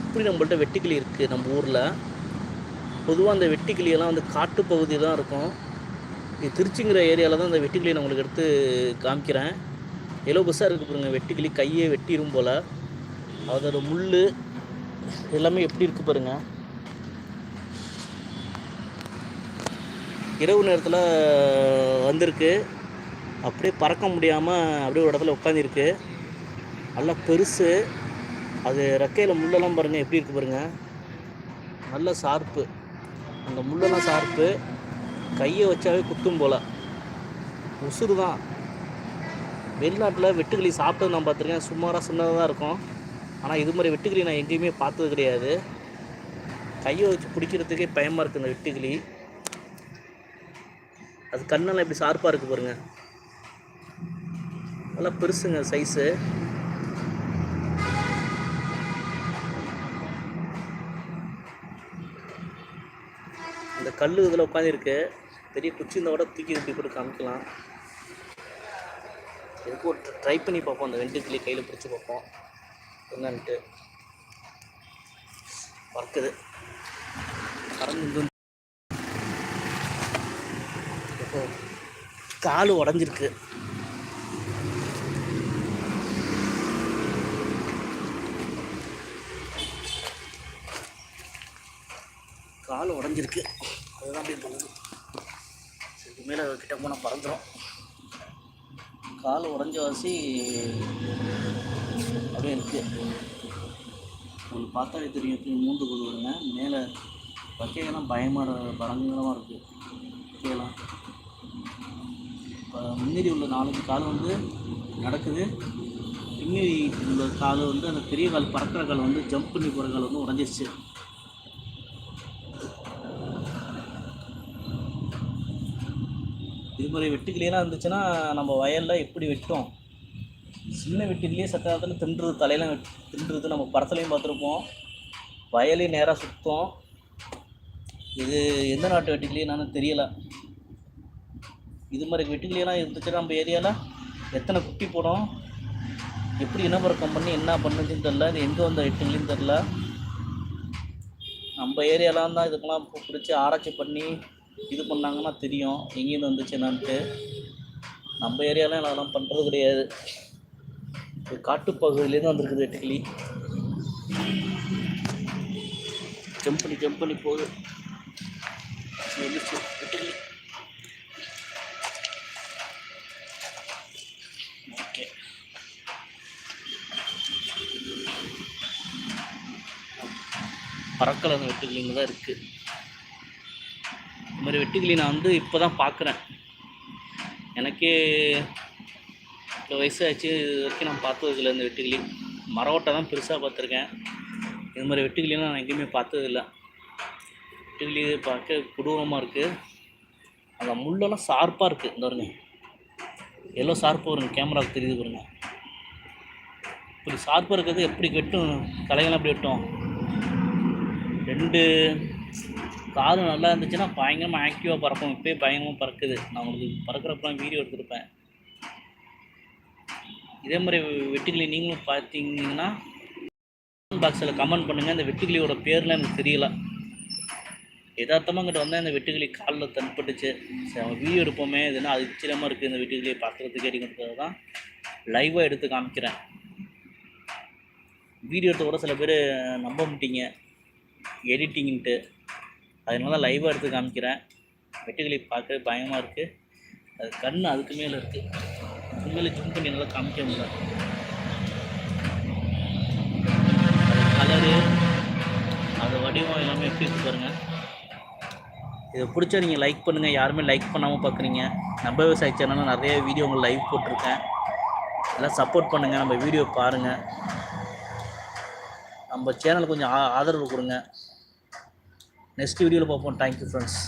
இப்படி நம்மள்ட்ட வெட்டுக்கிளி இருக்குது நம்ம ஊரில்? பொதுவாக அந்த வெட்டுக்கிளியெல்லாம் வந்து காட்டுப்பகுதி தான் இருக்கும். இது திருச்சிங்கிற ஏரியாவில் தான் அந்த வெட்டுக்கிளியை நான் உங்களுக்கு எடுத்து காமிக்கிறேன். எவ்வளோ பெருசாக இருக்குது பாருங்கள் வெட்டுக்கிளி கையே வெட்டிடும் போல். அதோட முள் எல்லாமே எப்படி இருக்குது பாருங்கள் இரவு நேரத்தில் வந்திருக்கு. அப்படியே பறக்க முடியாமல் அப்படியே ஒரு இடத்துல உட்காந்துருக்கு நல்லா பெருசு. அது ரெக்கையில் முள்ளெல்லாம் பாருங்கள் எப்படி இருக்குது பாருங்கள் நல்ல சார்ப்பு. அந்த முள்ளெல்லாம் சார்ப்பு கையை வச்சாவே குத்தும் போல். உசுறு தான் வெளிநாட்டில் வெட்டுக்கிளி சாப்பிட்டது நான் பார்த்துருக்கேன். சுமாராக சின்னதாக தான் இருக்கும். ஆனால் இது மாதிரி வெட்டுக்கிளி நான் எங்கேயுமே பார்த்தது கிடையாது. கையை வச்சு பிடிக்கிறதுக்கே பயமாக இருக்குது இந்த வெட்டுக்கிளி. அது கண்ணெல்லாம் இப்படி சார்ப்பாக இருக்குது பாருங்கள் நல்லா பெருசுங்க சைஸு இந்த கல் இதில் உட்காந்துருக்கு. பெரிய குச்சி இந்த கூட தூக்கி இப்படி போட்டு காமிக்கலாம். எதுக்கு ஒரு ட்ரை பண்ணி பார்ப்போம். அந்த வெண்டுக்கிளி கையில் பிடிச்சி பார்ப்போம். என்னன்ட்டு. பறக்குது பறந்து கால் உடஞ்சிருக்கு. கால் உடஞ்சிருக்கு. அதுதான் அப்படி போகுது. இதுக்கு மேலே கிட்ட போனால் பறந்துடும் கால் உடஞ்ச வாசி அப்படியே இருக்குது உங்களுக்கு பார்த்தாலே தெரியும் எப்படி மூன்று கொள்ளுங்க மேலே வைக்கலாம் பயமாக பயங்கரமாக இருக்குது வைக்கலாம் இப்போ முன்னேறி உள்ள நாலஞ்சு கால் வந்து நடக்குது. பின்னேறி உள்ள கால் வந்து அந்த பெரிய கால் பறக்கிற கால் வந்து ஜம்ப் பண்ணி போகிற கால் வந்து உடஞ்சிருச்சு. இது மாதிரி வெட்டுக்கிளியெல்லாம் இருந்துச்சுன்னா நம்ம வயலில் எப்படி வெட்டோம்? சின்ன வெட்டிலேயே சத்த நேரத்தில் தின்றுது தலையெல்லாம் வெட் தின்றுது நம்ம படத்துலையும் பார்த்துருப்போம். வயலையும் நேராக சுத்தம். இது எந்த நாட்டு வெட்டுக்கிளியும் தெரியலை. இது மாதிரி வெட்டுக்கிளியெல்லாம் இருந்துச்சுன்னா நம்ம ஏரியாவில் எத்தனை குட்டி போடும் எப்படி இனப்பெருக்கம் பண்ணி என்ன பண்ணுச்சுன்னு தெரில இது எங்கே வந்த வெட்டுக்கிளின்னு தெரில நம்ம ஏரியாலாம் தான் இதுக்கெல்லாம் பிடிச்சி ஆராய்ச்சி பண்ணி இது பண்ணாங்கன்னா தெரியும். எங்கேருந்து வந்துச்சு என்னான்ட்டு. நம்ம ஏரியாலாம் அதெல்லாம் பண்ணுறது கிடையாது. இது காட்டுப்பகுதியிலேருந்து வந்திருக்குது டெய்லி ஜம்ப் பண்ணி ஜம்ப் பண்ணி போகுது. வந்துருச்சு ஓகே பறக்கலை அந்த வெட்டுக்கிளிங்க தான் இருக்குது மாதிரி வெட்டுக்கிளி நான் வந்து இப்போ தான் பார்க்குறேன் எனக்கே இப்போ வயசாச்சு இது வரைக்கும் நான் பார்த்ததில்ல இந்த வெட்டுக்கிளி. மரவட்டை தான் பெருசாக பார்த்துருக்கேன். இது மாதிரி வெட்டுக்கிளிலாம் நான் எங்கேயுமே பார்த்ததில்ல. வெட்டுக்கிளி பார்க்க கொடூரமாக இருக்குது அந்த முள்ளெல்லாம் ஷார்ப்பாக இருக்குது இந்த வருங்க எவ்வளோ ஷார்ப்பாக வருங்க கேமராவுக்கு தெரியுது பாருங்க. இப்படி ஷார்ப்பாக இருக்கிறது எப்படி கெட்டும்? தலைகள்லாம் எப்படி வெட்டும்? ரெண்டு காது நல்லா இருந்துச்சுன்னா பயங்கரமாக ஆக்டிவாக பறக்கும். இப்போயே பயங்கரமாக பறக்குது. நான் உங்களுக்கு பறக்கிறப்பெல்லாம் வீடியோ எடுத்திருப்பேன். இதே மாதிரி வெட்டுக்கிளி நீங்களும் பார்த்தீங்கன்னா பாக்ஸில் கமெண்ட் பண்ணுங்கள் இந்த வெட்டுக்கிளியோட பேர்லாம் எனக்கு தெரியல. எதார்த்தமாக இங்கிட்ட வந்தால் இந்த வெட்டுக்கிளி காலில் தன்பட்டுச்சு சரி அவங்க வீடியோ எடுப்போமே. இதுனா அதிர்ச்சியமாக இருக்குது இந்த வெட்டுக்கிளியை பார்க்குறதுக்கு அப்படிங்கிறது தான் லைவாக எடுத்து காமிக்கிறேன். வீடியோ எடுத்த கூட சில பேர் நம்ப மாட்டீங்க. எடிட்டிங்ன்ட்டு அதனால லைவாக எடுத்து காமிக்கிறேன். வெட்டுக்கிளி பார்க்க பயமாக இருக்குது அது கண் அதுக்கு மேலே இருக்குது உண்மையில ஜூம் பண்ணி நல்லா காமிக்க முடியல. கலரு அது வடிவம் எல்லாமே எப்படி இருக்கு பாருங்கள் இதை பிடிச்சா நீங்கள் லைக் பண்ணுங்கள் யாருமே லைக் பண்ணாமல் பார்க்குறீங்க நம்ம விவசாய சேனலில் நிறைய வீடியோ உங்களுக்கு லைவ் போட்டிருக்கேன். எல்லாம் சப்போர்ட் பண்ணுங்கள் நம்ம வீடியோ பாருங்கள் நம்ம சேனலுக்கு கொஞ்சம் ஆ- ஆதரவு கொடுங்க. நெக்ஸ்ட் வீடியோவில் பார்ப்போம். Thank you friends